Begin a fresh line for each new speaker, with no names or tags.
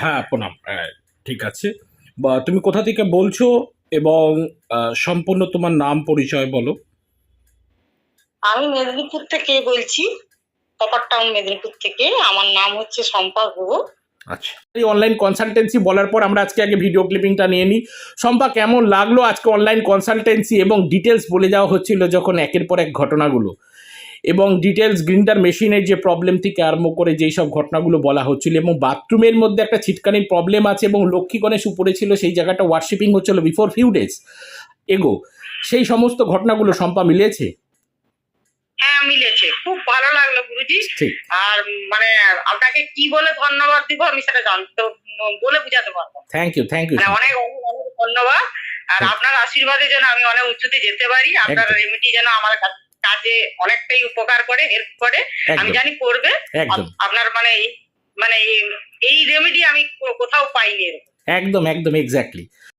হ্যাঁ প্রণাম। ঠিক আছে। বা তুমি কোথা থেকে বলছো এবং সম্পূর্ণ তোমার নাম পরিচয় বলো।
আমি মেদিনীপুর থেকে বলছি কপার টাউন মেদিনীপুর থেকে। আমার নাম হচ্ছে শম্পা গুহ।
আচ্ছা। এই অনলাইন কনসালটেন্সি বলার পর আমরা আজকে আগে ভিডিও ক্লিপিংটা নিয়ে নিই। সম্পা কেমন লাগল আজকে অনলাইন কনসালটেন্সি এবং ডিটেলস বলে যাওয়া হচ্ছিল যখন একের পর এক ঘটনাগুলো? এবং ডিটেলস গ্রিন্ডার মেশিনের যে প্রবলেম থেকে আরম্ভ করে যেই সব ঘটনাগুলো বলা হচ্ছিল এবং বাথরুমের মধ্যে একটা ছিটকানির প্রবলেম আছে এবং লক্ষ্মী গণেশ উপরে ছিল সেই জায়গাটা ওয়ার্শিপিং হচ্ছিল বিফোর ফিউ ডেজ এগো সেই সমস্ত ঘটনাগুলো সম্পা মিলেছে?
হ্যাঁ মিলেছে। খুব ভালো লাগল গুরুজি।
ঠিক।
আর মানে আপনাকে কি বলে ধন্যবাদ দিব আমি সেটা জানতে বলে বুঝাতে পারব। না।
থ্যাংক ইউ থ্যাংক ইউ
মানে অনেক অনেক অনেক ধন্যবাদ। আর আপনার আশীর্বাদের জন্য আমি অনেক উঁচুতে যেতে পারি। আপনার। রেমিডি যেন আমার কা- কাজে অনেকটাই উপকার করে হেল্প করে। আমি জানি করবে। আপনার মানে মানে এই- রেমেডি আমি কোথাও পাইনি এরকম।
একদম একদম এক্স্যাক্টলি